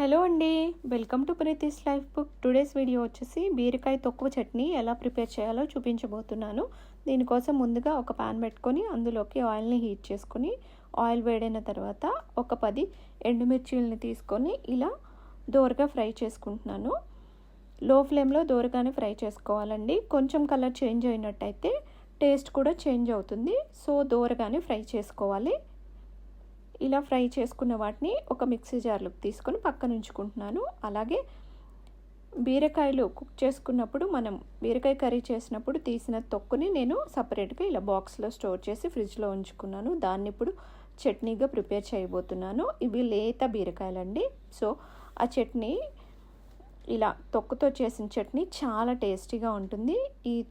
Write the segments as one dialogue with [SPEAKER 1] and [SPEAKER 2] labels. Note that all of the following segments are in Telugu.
[SPEAKER 1] హలో అండి. Welcome to Preethi's life book. Today's video వచ్చేసి బీరకాయ తక్కువ చట్నీ ఎలా ప్రిపేర్ చేయాలో చూపించబోతున్నాను. దీనికోసం ముందుగా ఒక పాన్ పెట్టుకొని అందులోకి ఆయిల్ని హీట్ చేసుకొని ఆయిల్ వేడైన తర్వాత ఒక పది ఎండుమిర్చీలని తీసుకొని ఇలా దోరగా ఫ్రై చేసుకుంటున్నాను. లో ఫ్లేమ్లో దోరగానే ఫ్రై చేసుకోవాలండి. కొంచెం కలర్ చేంజ్ అయినట్టయితే టేస్ట్ కూడా చేంజ్ అవుతుంది. సో దోరగానే ఫ్రై చేసుకోవాలి. ఇలా ఫ్రై చేసుకున్న వాటిని ఒక మిక్సీ జార్లోకి తీసుకొని పక్కన ఉంచుకుంటున్నాను. అలాగే బీరకాయలు కుక్ చేసుకున్నప్పుడు మనం బీరకాయ కర్రీ చేసినప్పుడు తీసిన తొక్కుని నేను సపరేట్గా ఇలా బాక్స్లో స్టోర్ చేసి ఫ్రిడ్జ్లో ఉంచుకున్నాను. దాన్ని ఇప్పుడు చట్నీగా ప్రిపేర్ చేయబోతున్నాను. ఇవి లేత బీరకాయలండి. సో ఆ చట్నీ ఇలా తొక్కుతో చేసిన చట్నీ చాలా టేస్టీగా ఉంటుంది. ఈ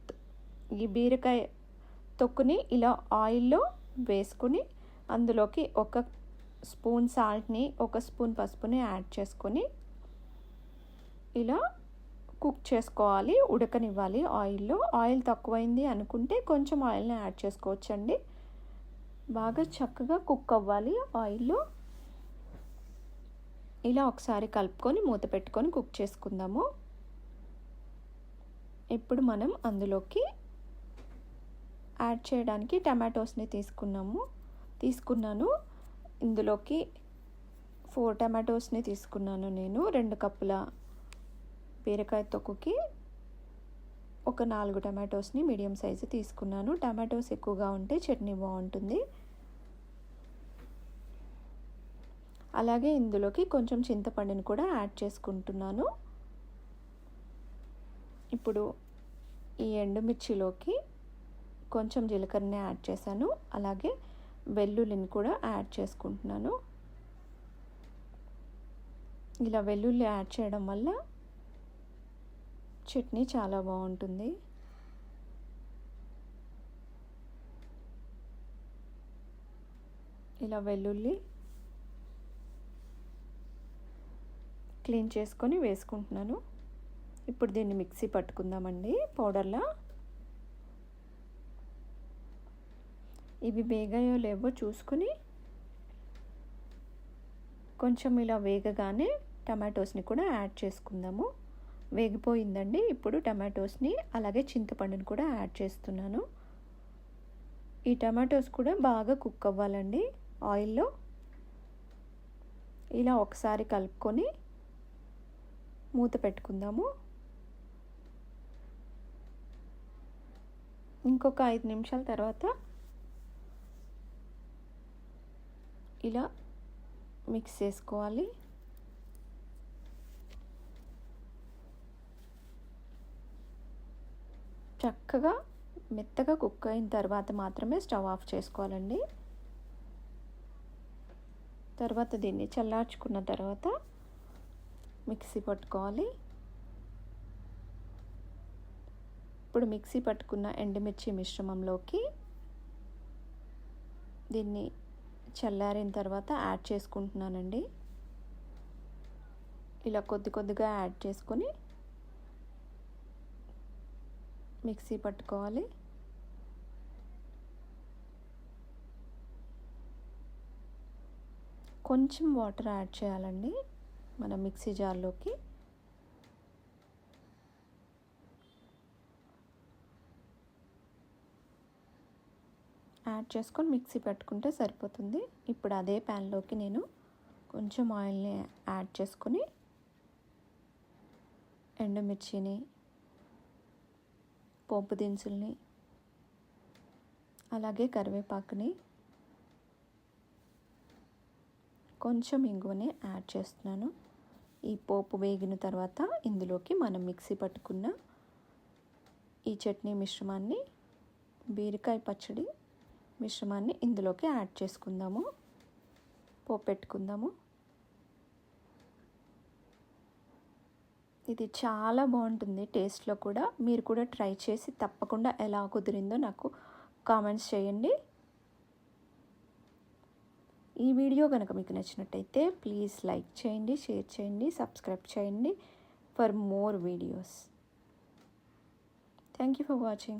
[SPEAKER 1] ఈ బీరకాయ తొక్కుని ఇలా ఆయిల్లో వేసుకుని అందులోకి ఒక స్పూన్ సాల్ట్ని ఒక స్పూన్ పసుపుని యాడ్ చేసుకొని ఇలా కుక్ చేసుకోవాలి ఉడకనివ్వాలి ఆయిల్లో. ఆయిల్ తక్కువైంది అనుకుంటే కొంచెం ఆయిల్ని యాడ్ చేసుకోవచ్చండి. బాగా చక్కగా కుక్ అవ్వాలి ఆయిల్లో. ఇలా ఒకసారి కలుపుకొని మూత పెట్టుకొని కుక్ చేసుకుందాము. ఇప్పుడు మనం అందులోకి యాడ్ చేయడానికి టమాటోస్ని తీసుకున్నాము. తీసుకున్నాను. ఇందులోకి ఫోర్ టమాటోస్ని తీసుకున్నాను నేను. రెండు కప్పుల బీరకాయ తొక్కుకి ఒక నాలుగు టమాటోస్ని మీడియం సైజు తీసుకున్నాను. టమాటోస్ ఎక్కువగా ఉంటే చట్నీ బాగుంటుంది. అలాగే ఇందులోకి కొంచెం చింతపండుని కూడా యాడ్ చేసుకుంటున్నాను. ఇప్పుడు ఈ ఎండుమిర్చిలోకి కొంచెం జీలకర్రని యాడ్ చేశాను. అలాగే వెల్లుల్లిని కూడా యాడ్ చేసుకుంటున్నాను. ఇలా వెల్లుల్లి యాడ్ చేయడం వల్ల చట్నీ చాలా బాగుంటుంది. ఇలా వెల్లుల్లి క్లీన్ చేసుకొని వేసుకుంటున్నాను. ఇప్పుడు దీన్ని మిక్సీ పట్టుకుందామండి. పౌడర్లా? ఇవి వేగాయో లేవో చూసుకుని కొంచెం ఇలా వేగగానే టమాటోస్ని కూడా యాడ్ చేసుకుందాము. వేగిపోయిందండి. ఇప్పుడు టమాటోస్ని అలాగే చింతపండుని కూడా యాడ్ చేస్తున్నాను. ఈ టమాటోస్ కూడా బాగా కుక్ అవ్వాలండి ఆయిల్లో. ఇలా ఒకసారి కలుపుకొని మూత పెట్టుకుందాము. ఇంకొక ఐదు నిమిషాల తర్వాత ఇలా మిక్స్ చేసుకోవాలి. చక్కగా మెత్తగా కుక్ అయిన తర్వాత మాత్రమే స్టవ్ ఆఫ్ చేసుకోవాలండి. తర్వాత దీన్ని చల్లార్చుకున్న తర్వాత మిక్సీ పట్టుకోవాలి. ఇప్పుడు మిక్సీ పట్టుకున్న ఎండుమిర్చి మిశ్రమంలోకి దీన్ని చల్లారిన తర్వాత యాడ్ చేసుకుంటున్నానండి. ఇలా కొద్ది కొద్దిగా యాడ్ చేసుకొని మిక్సీ పట్టుకోవాలి. కొంచెం వాటర్ యాడ్ చేయాలండి మన మిక్సీ జార్లోకి. యాడ్ చేసుకొని మిక్సీ పెట్టుకుంటే సరిపోతుంది. ఇప్పుడు అదే ప్యాన్లోకి నేను కొంచెం ఆయిల్ని యాడ్ చేసుకొని ఎండుమిర్చిని పోపు దినుసుల్ని అలాగే కరివేపాకుని కొంచెం ఇంగువని యాడ్ చేస్తున్నాను. ఈ పోపు వేగిన తర్వాత ఇందులోకి మనం మిక్సీ పట్టుకున్న ఈ చట్నీ మిశ్రమాన్ని బీరకాయ పచ్చడి మిశ్రమాన్ని ఇందులోకి యాడ్ చేసుకుందాము. పోపెట్టుకుందాము. ఇది చాలా బాగుంటుంది టేస్ట్లో కూడా. మీరు కూడా ట్రై చేసి తప్పకుండా ఎలా కుదిరిందో నాకు కామెంట్స్ చేయండి. ఈ వీడియో కనుక మీకు నచ్చినట్టయితే ప్లీజ్ లైక్ చేయండి షేర్ చేయండి సబ్స్క్రైబ్ చేయండి. For more videos. Thank you for watching.